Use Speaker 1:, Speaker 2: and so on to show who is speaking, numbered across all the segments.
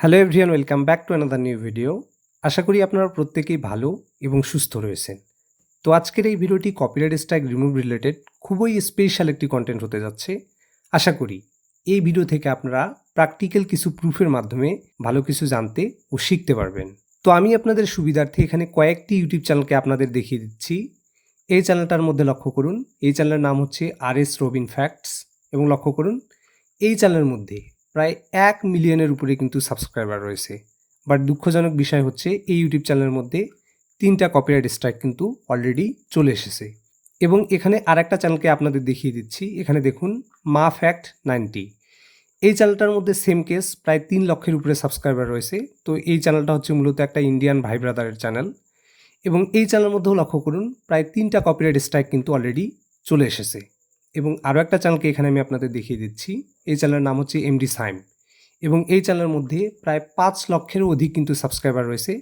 Speaker 1: Hello everyone welcome back to another new video আশা করি আপনারা প্রত্যেকেই ভালো এবং সুস্থ রয়েছেন। তো আজকের এই ভিডিওটি কপিরাইট স্ট্রাইক রিমুভ রিলেটেড খুবই স্পেশাল একটি কন্টেন্ট হতে যাচ্ছে। আশা করি এই ভিডিও থেকে আপনারা প্র্যাকটিক্যাল কিছু প্রুফের মাধ্যমে ভালো কিছু জানতে ও শিখতে পারবেন। তো আমি আপনাদের সুবিধার্থে এখানে কয়েকটি ইউটিউব চ্যানেলকে আপনাদের দেখিয়ে দিচ্ছি। এই চ্যানেলটার মধ্যে লক্ষ্য করুন, এই চ্যানেলের নাম হচ্ছে আর এস রবিন ফ্যাক্টস এবং লক্ষ্য করুন, এই চ্যানেলের মধ্যে প্রায় এক মিলিয়নের উপরে কিন্তু সাবস্ক্রাইবার রয়েছে। বাট দুঃখজনক বিষয় হচ্ছে, এই ইউটিউব চ্যানেলের মধ্যে তিনটা কপিরাইট স্ট্রাইক কিন্তু অলরেডি চলে এসেছে। এবং এখানে আর একটা চ্যানেলকে আপনাদের দেখিয়ে দিচ্ছি। এখানে দেখুন, মা ফ্যাক্ট নাইনটি এই চ্যানেলটার মধ্যে সেম কেস প্রায় তিন লক্ষের উপরে সাবস্ক্রাইবার রয়েছে। তো এই চ্যানেলটা হচ্ছে মূলত একটা ইন্ডিয়ান ভাই ব্রাদারের চ্যানেল এবং এই চ্যানেলের মধ্যেও লক্ষ্য করুন, প্রায় তিনটা কপিরাইট স্ট্রাইক কিন্তু অলরেডি চলে এসেছে। এবং আরও একটা চ্যানেলকে এখানে আমি আপনাদের দেখিয়ে দিচ্ছি। এই চ্যানেলের নাম হচ্ছে এমডি সাইম এবং এই চ্যানেলের মধ্যে প্রায় পাঁচ লক্ষেরও অধিক কিন্তু সাবস্ক্রাইবার রয়েছে।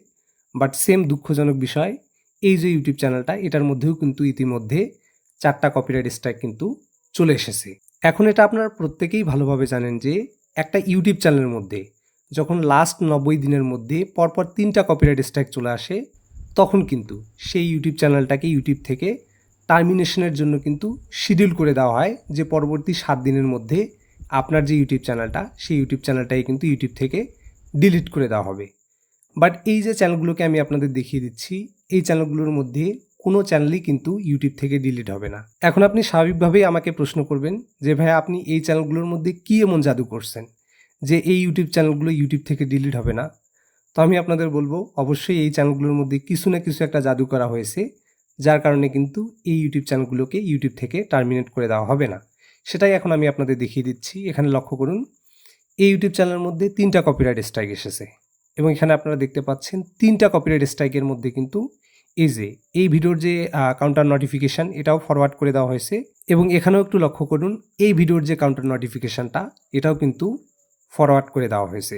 Speaker 1: বাট সেম দুঃখজনক বিষয়, এই যে ইউটিউব চ্যানেলটা এটার মধ্যেও কিন্তু ইতিমধ্যে চারটা কপিরাইট স্ট্রাইক কিন্তু চলে এসেছে। এখন এটা আপনারা প্রত্যেকেই ভালোভাবে জানেন যে, একটা ইউটিউব চ্যানেলের মধ্যে যখন লাস্ট নব্বই দিনের মধ্যে পরপর তিনটা কপিরাইট স্ট্রাইক চলে আসে, তখন কিন্তু সেই ইউটিউব চ্যানেলটাকে ইউটিউব থেকে টার্মিনেশনের জন্য কিন্তু শিডিউল করে দেওয়া হয় যে পরবর্তী সাত দিনের মধ্যে আপনার যে ইউটিউব চ্যানেলটা সেই ইউটিউব চ্যানেলটাই কিন্তু ইউটিউব থেকে ডিলিট করে দেওয়া হবে। বাট এই যে চ্যানেলগুলোকে আমি আপনাদের দেখিয়ে দিচ্ছি, এই চ্যানেলগুলোর মধ্যে কোনো চ্যানেলই কিন্তু ইউটিউব থেকে ডিলিট হবে না। এখন আপনি স্বাভাবিকভাবেই আমাকে প্রশ্ন করবেন যে ভাই আপনি এই চ্যানেলগুলোর মধ্যে কী এমন জাদু করছেন যে এই ইউটিউব চ্যানেলগুলো ইউটিউব থেকে ডিলিট হবে না? তো আমি আপনাদের বলব, অবশ্যই এই চ্যানেলগুলোর মধ্যে কিছু না কিছু একটা জাদু করা হয়েছে। যার কারণে কিন্তু এই ইউটিউব চ্যানেলগুলোকে ইউটিউব থেকে টার্মিনেট করে দেওয়া হবে না। সেটাই এখন আমি আপনাদের দেখিয়ে দিচ্ছি। এখানে লক্ষ্য করুন, এই ইউটিউব চ্যানেলের মধ্যে তিনটা কপিরাইট স্ট্রাইক এসেছে এবং এখানে আপনারা দেখতে পাচ্ছেন তিনটা কপিরাইট স্ট্রাইকের মধ্যে কিন্তু এই যে, এই ভিডিওর যে কাউন্টার নোটিফিকেশান এটাও ফরওয়ার্ড করে দেওয়া হয়েছে এবং এখানেও একটু লক্ষ্য করুন, এই ভিডিওর যে কাউন্টার নোটিফিকেশানটা এটাও কিন্তু ফরওয়ার্ড করে দেওয়া হয়েছে।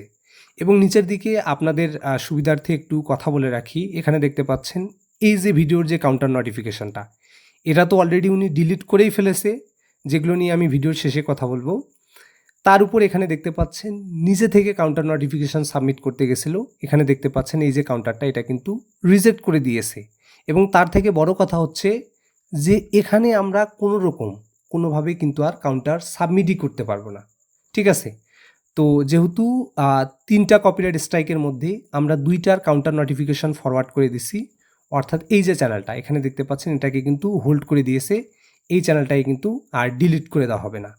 Speaker 1: এবং নিচের দিকে আপনাদের সুবিধার্থে একটু কথা বলে রাখি। এখানে দেখতে পাচ্ছেন এই যে ভিডিওর যে কাউন্টার নোটিফিকেশানটা এটা তো অলরেডি উনি ডিলিট করেই ফেলেছে, যেগুলো নিয়ে আমি ভিডিওর শেষে কথা বলব। তার উপর এখানে দেখতে পাচ্ছেন, নিজে থেকে কাউন্টার নোটিফিকেশান সাবমিট করতে গেছিল। এখানে দেখতে পাচ্ছেন এই যে কাউন্টারটা এটা কিন্তু রিজেক্ট করে দিয়েছে। এবং তার থেকে বড় কথা হচ্ছে যে, এখানে আমরা কোনো রকম কোনোভাবে কিন্তু আর কাউন্টার সাবমিটই করতে পারব না। ঠিক আছে? তো যেহেতু তিনটা কপিরাইট স্ট্রাইকের মধ্যে আমরা দুইটার কাউন্টার নোটিফিকেশান ফরওয়ার্ড করে দিছি অর্থাৎ এই যে চ্যানেলটা এখানে দেখতে পাচ্ছেন এটাকে কিন্তু হোল্ড করে দিয়েছে। এই চ্যানেলটাকে কিন্তু আর ডিলিট করে দেওয়া হবে না।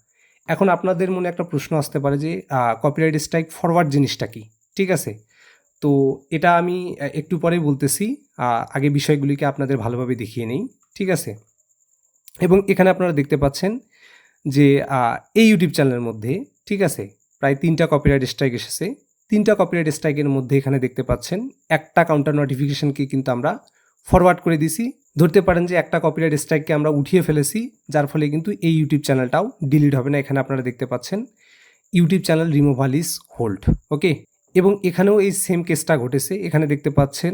Speaker 1: এখন আপনাদের মনে একটা প্রশ্ন আসতে পারে যে কপিরাইট স্ট্রাইক ফরওয়ার্ড জিনিসটা কি? ঠিক আছে? তো এটা আমি একটু পরেই বলতেছি। আগে বিষয়গুলিকে আপনাদের ভালোভাবে দেখিয়ে নেই। ঠিক আছে? এবং এখানে আপনারা দেখতে পাচ্ছেন যে এই ইউটিউব চ্যানেলের মধ্যে, ঠিক আছে? প্রায় তিনটা কপিরাইট স্ট্রাইক এসেছে। তিনটা কপিরাইট স্ট্রাইকের মধ্যে এখানে দেখতে পাচ্ছেন, একটা কাউন্টার নোটিফিকেশনকে কিন্তু আমরা ফরওয়ার্ড করে দিছি। ধরতে পারেন যে একটা কপিরাইট স্ট্রাইককে আমরা উঠিয়ে ফেলেছি, যার ফলে কিন্তু এই ইউটিউব চ্যানেলটাও ডিলিট হবে না, এখানে আপনারা দেখতে পাচ্ছেন। YouTube channel removal is hold okay এবং এখানেও এই সেম কেসটা ঘটেছে, এখানে দেখতে পাচ্ছেন।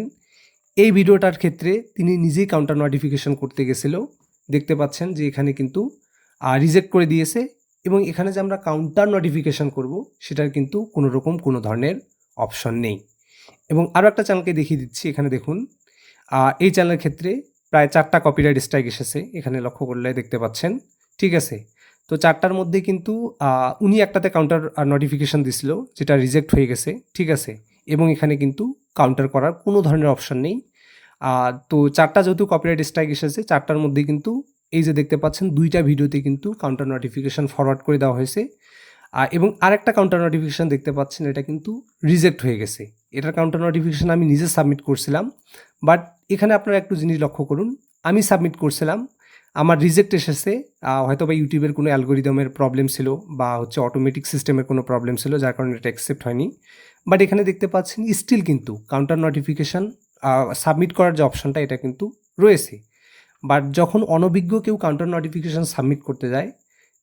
Speaker 1: এই ভিডিওটার ক্ষেত্রে তিনি নিজেই কাউন্টার নোটিফিকেশন করতে গেছিল। দেখতে পাচ্ছেন যে এখানে কিন্তু রিজেক্ট করে দিয়েছে এবং এখানে যে আমরা কাউন্টার নোটিফিকেশন করব, সেটার কিন্তু কোনো রকম কোনো ধরনের অপশন নেই। এবং আরও একটা চ্যানেলকে দেখিয়ে দিচ্ছি, এখানে দেখুন। এই চ্যানেলের ক্ষেত্রে প্রায় চারটা কপিরাইট স্ট্রাইক এসেছে, এখানে লক্ষ্য করলে দেখতে পাচ্ছেন। ঠিক আছে? তো চারটার মধ্যে কিন্তু উনি একটাতে কাউন্টার নোটিফিকেশন দিছিল, যেটা রিজেক্ট হয়ে গেছে, ঠিক আছে? এবং এখানে কিন্তু কাউন্টার করার কোনো ধরনের অপশন নেই। তো চারটা যেহেতু কপিরাইট স্ট্রাইক এসেছে, চারটার মধ্যে কিন্তু এই যে দেখতে পাচ্ছেন, দুইটা ভিডিওতে কিন্তু কাউন্টার নোটিফিকেশন ফরওয়ার্ড করে দেওয়া হয়েছে। এবং আরেকটা কাউন্টার নোটিফিকেশন দেখতে পাচ্ছেন, এটা কিন্তু রিজেক্ট হয়ে গেছে। এটার কাউন্টার নোটিফিকেশন আমি নিজে সাবমিট করছিলাম বাট এখানে আপনারা একটু জিনিস লক্ষ্য করুন। আমি সাবমিট করছিলাম। আমার রিজেক্ট এসেছে। হয়তো বা ইউটিউবের কোনো অ্যালগোরিদমের প্রবলেম ছিল বা হচ্ছে অটোমেটিক সিস্টেমের কোনো প্রবলেম ছিল, যার কারণে এটা অ্যাকসেপ্ট হয়নি। বাট এখানে দেখতে পাচ্ছেন স্টিল কিন্তু কাউন্টার নোটিফিকেশান সাবমিট করার যে অপশনটা এটা কিন্তু রয়েছে। বাট যখন অনভিজ্ঞ কেউ কাউন্টার নোটিফিকেশান সাবমিট করতে যায়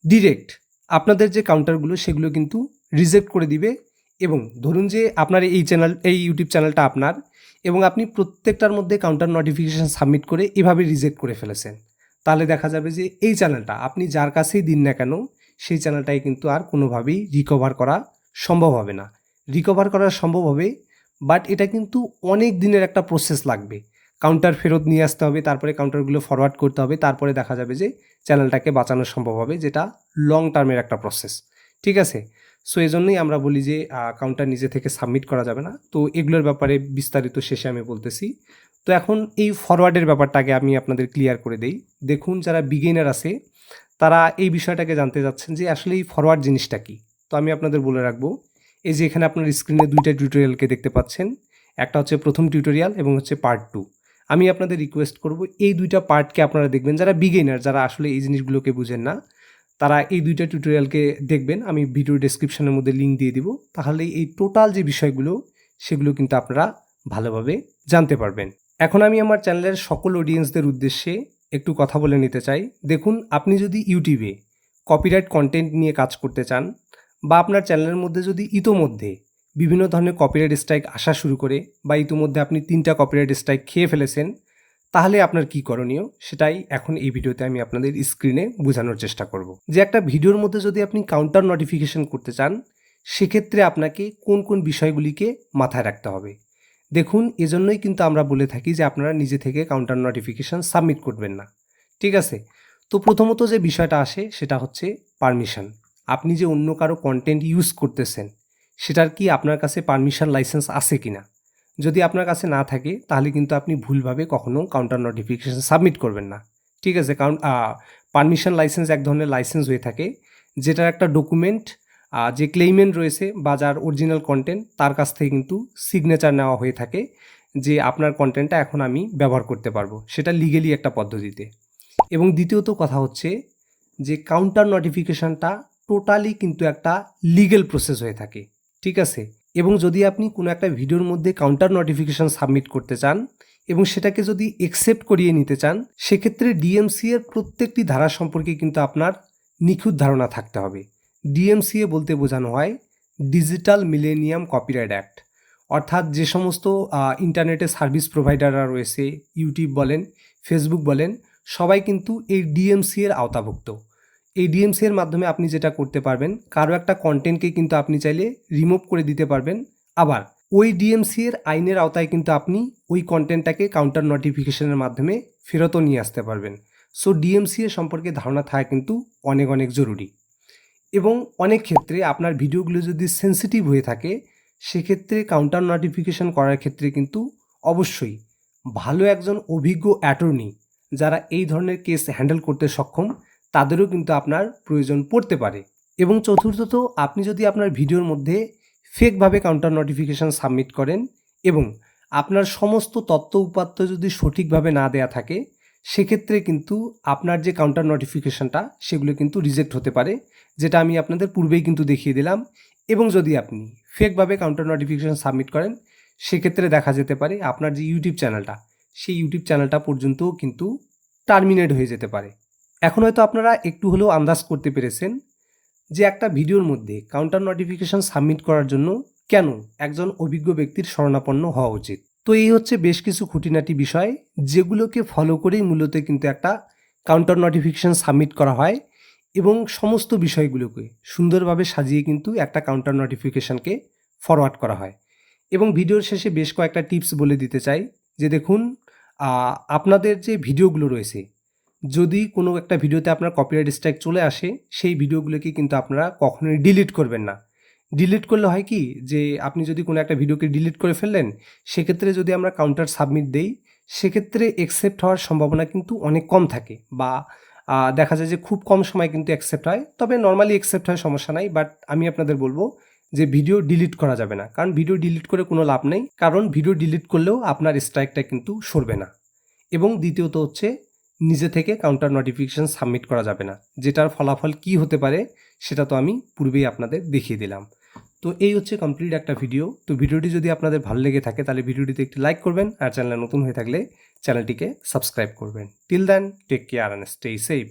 Speaker 1: ডিরেক্ট আপনাদের যে কাউন্টারগুলো সেগুলো কিন্তু রিজেক্ট করে দিবে। এবং ধরুন যে আপনার এই চ্যানেল এই ইউটিউব চ্যানেলটা আপনার এবং আপনি প্রত্যেকটার মধ্যে কাউন্টার নোটিফিকেশান সাবমিট করে এভাবে রিজেক্ট করে ফেলেছেন। তাহলে দেখা যাবে যে এই চ্যানেলটা আপনি যার কাছেই দিন না কেন, সেই চ্যানেলটাই কিন্তু আর কোনোভাবেই রিকভার করা সম্ভব হবে না। রিকভার করা সম্ভব হবে বাট এটা কিন্তু অনেক দিনের একটা প্রসেস লাগবে। কাউন্টার ফেরত নিয়ে আসতে হবে, তারপরে কাউন্টারগুলো ফরওয়ার্ড করতে হবে, তারপরে দেখা যাবে যে চ্যানেলটাকে বাঁচানো সম্ভব হবে, যেটা লং টার্মের একটা প্রসেস ঠিক আছে? সো এই জন্যই আমরা বলি যে কাউন্টার নিজে থেকে সাবমিট করা যাবে না। তো এগুলোর ব্যাপারে বিস্তারিত শেষে আমি বলতেছি। তো এখন এই ফরওয়ার্ডের ব্যাপারটাকে আমি আপনাদের ক্লিয়ার করে দেই। দেখুন, যারা বিগিনার আছে, তারা এই বিষয়টাকে জানতে যাচ্ছেন যে, আসলে এই ফরওয়ার্ড জিনিসটা কি? তো আমি আপনাদের বলে রাখব, এই যে এখানে আপনার স্ক্রিনে দুইটা টিউটোরিয়ালকে দেখতে পাচ্ছেন। একটা হচ্ছে প্রথম টিউটোরিয়াল এবং হচ্ছে পার্ট টু আমি আপনাদের রিকোয়েস্ট করব, এই দুইটা পার্টকে আপনারা দেখবেন, যারা বিগেনার যারা আসলে এই জিনিসগুলোকে বুঝেন না তারা এই দুইটা টিউটোরিয়ালকে দেখবেন, আমি ভিডিও ডেসক্রিপশনের মধ্যে লিঙ্ক দিয়ে দিব। তাহলে এই টোটাল যে বিষয়গুলো, সেগুলো কিন্তু আপনারা ভালোভাবে জানতে পারবেন। এখন আমি আমার চ্যানেলের সকল অডিয়েন্সদের উদ্দেশ্যে একটু কথা বলে নিতে চাই। দেখুন, আপনি যদি ইউটিউবে কপিরাইট কন্টেন্ট নিয়ে কাজ করতে চান, বা আপনার চ্যানেলের মধ্যে যদি ইতোমধ্যে বিভিন্ন ধরনের কপিরাইট স্ট্রাইক আসা শুরু করে, বা ইতোমধ্যে আপনি তিনটা কপিরাইট স্ট্রাইক খেয়ে ফেলেছেন তাহলে আপনার কি করণীয়? সেটাই এখন এই ভিডিওতে আমি আপনাদের স্ক্রিনে বোঝানোর চেষ্টা করব। যে একটা ভিডিওর মধ্যে যদি আপনি কাউন্টার নোটিফিকেশন করতে চান, সেক্ষেত্রে আপনাকে কোন কোন বিষয়গুলিকে মাথায় রাখতে হবে? দেখুন, এজন্যই কিন্তু আমরা বলে থাকি যে আপনারা নিজে থেকে কাউন্টার নোটিফিকেশন সাবমিট করবেন না। ঠিক আছে? তো প্রথমত যে বিষয়টা আসে, সেটা হচ্ছে পারমিশন আপনি যে অন্য কারও কন্টেন্ট ইউজ করতেছেন, সেটার কি আপনার কাছে পারমিশন লাইসেন্স আছে কি না যদি আপনার কাছে না থাকে, তাহলে কিন্তু আপনি ভুলভাবে কখনো কাউন্টার নোটিফিকেশান সাবমিট করবেন না। ঠিক আছে, কারণ পারমিশন লাইসেন্স এক ধরনের লাইসেন্স হয়ে থাকে, যেটার একটা ডকুমেন্ট যে ক্লেইমেন্ট রয়েছে বা যার অরিজিনাল কন্টেন্ট তার কাছ থেকে কিন্তু সিগনেচার নেওয়া হয়ে থাকে, যে আপনার কন্টেন্টটা এখন আমি ব্যবহার করতে পারব। সেটা লিগেলি একটা পদ্ধতিতে। এবং দ্বিতীয়ত কথা হচ্ছে যে কাউন্টার নোটিফিকেশানটা টোটালি কিন্তু একটা লিগেল প্রসেস হয়ে থাকে। ঠিক আছে? এবং যদি আপনি কোনো একটা ভিডিওর মধ্যে কাউন্টার নোটিফিকেশান সাবমিট করতে চান এবং সেটাকে যদি একসেপ্ট করিয়ে নিতে চান, সেক্ষেত্রে ডিএমসি এর প্রত্যেকটি ধারা সম্পর্কে কিন্তু আপনার নিখুঁত ধারণা থাকতে হবে। ডিএমসিএ বলতে বোঝানো হয় ডিজিটাল মিলেনিয়াম কপিরাইট অ্যাক্ট অর্থাৎ যে সমস্ত ইন্টারনেটে সার্ভিস প্রোভাইডাররা রয়েছে ইউটিউব বলেন ফেসবুক বলেন, সবাই কিন্তু এই ডিএমসি এর আওতাভুক্ত। এই ডিএমসি এর মাধ্যমে আপনি যেটা করতে পারবেন, কারও একটা কন্টেন্টকে কিন্তু আপনি চাইলে রিমুভ করে দিতে পারবেন। আবার, ওই ডিএমসি এর আইনের আওতায় কিন্তু আপনি ওই কন্টেন্টটাকে কাউন্টার নোটিফিকেশনের মাধ্যমে ফেরতও নিয়ে আসতে পারবেন। সো ডিএমসি এর সম্পর্কে ধারণা থাকা কিন্তু অনেক অনেক জরুরি। এবং অনেক ক্ষেত্রে আপনার ভিডিওগুলো যদি সেন্সিটিভ হয়ে থাকে, সেক্ষেত্রে কাউন্টার নোটিফিকেশন করার ক্ষেত্রে কিন্তু অবশ্যই ভালো একজন অভিজ্ঞ অ্যাটর্নি যারা এই ধরনের কেস হ্যান্ডেল করতে সক্ষম তাদেরও কিন্তু আপনার প্রয়োজন পড়তে পারে। এবং চতুর্থত, আপনি যদি আপনার ভিডিওর মধ্যে ফেকভাবে কাউন্টার নোটিফিকেশান সাবমিট করেন এবং আপনার সমস্ত তথ্য উপাত্ত যদি সঠিকভাবে না দেয়া থাকে, সেক্ষেত্রে কিন্তু আপনার যে কাউন্টার নোটিফিকেশানটা সেগুলো কিন্তু রিজেক্ট হতে পারে, যেটা আমি আপনাদের পূর্বেই কিন্তু দেখিয়ে দিলাম। এবং যদি আপনি ফেকভাবে কাউন্টার নোটিফিকেশান সাবমিট করেন, সেক্ষেত্রে দেখা যেতে পারে আপনার যে ইউটিউব চ্যানেলটা সেই ইউটিউব চ্যানেলটা পর্যন্তও কিন্তু টার্মিনেট হয়ে যেতে পারে। এখন হয়তো আপনারা একটু হলেও আন্দাজ করতে পেরেছেন যে একটা ভিডিওর মধ্যে কাউন্টার নোটিফিকেশন সাবমিট করার জন্য কেন একজন অভিজ্ঞ ব্যক্তির শরণাপন্ন হওয়া উচিত? তো এই হচ্ছে বেশ কিছু খুঁটিনাটি বিষয় যেগুলোকে ফলো করেই মূলত কিন্তু একটা কাউন্টার নোটিফিকেশন সাবমিট করা হয় এবং সমস্ত বিষয়গুলোকে সুন্দরভাবে সাজিয়ে কিন্তু একটা কাউন্টার নোটিফিকেশানকে ফরওয়ার্ড করা হয়। এবং ভিডিওর শেষে বেশ কয়েকটা টিপস বলে দিতে চাই যে দেখুন আপনাদের যে ভিডিওগুলো রয়েছে যদি কোনো একটা ভিডিওতে আপনার কপিরাইট স্ট্রাইক চলে আসে, সেই ভিডিওগুলোকে কিন্তু আপনারা কখনোই ডিলিট করবেন না। ডিলিট করলে হয় কি? যে আপনি যদি কোনো একটা ভিডিওকে ডিলিট করে ফেললেন, সেক্ষেত্রে যদি আমরা কাউন্টার সাবমিট দেই, সেক্ষেত্রে অ্যাকসেপ্ট হওয়ার সম্ভাবনা কিন্তু অনেক কম থাকে বা দেখা যায় যে খুব কম সময় কিন্তু অ্যাকসেপ্ট হয়। তবে নর্মালি অ্যাকসেপ্ট হয়, সমস্যা নাই। বাট আমি আপনাদের বলব যে ভিডিও ডিলিট করা যাবে না। কারণ ভিডিও ডিলিট করে কোনো লাভ নেই। কারণ ভিডিও ডিলিট করলেও আপনার স্ট্রাইকটা কিন্তু সরবে না। এবং দ্বিতীয়ত হচ্ছে নিজে থেকে কাউন্টার নোটিফিকেশান সাবমিট করা যাবে না। যেটার ফলাফল কি হতে পারে, সেটা তো আমি পূর্বেই আপনাদের দেখিয়ে দিলাম। তো এই হচ্ছে কমপ্লিট একটা ভিডিও তো ভিডিওটি যদি আপনাদের ভালো লেগে থাকে, তাহলে ভিডিওটিতে একটি লাইক করবেন আর চ্যানেলে নতুন হয়ে থাকলে চ্যানেলটিকে সাবস্ক্রাইব করবেন। Till then take care and stay safe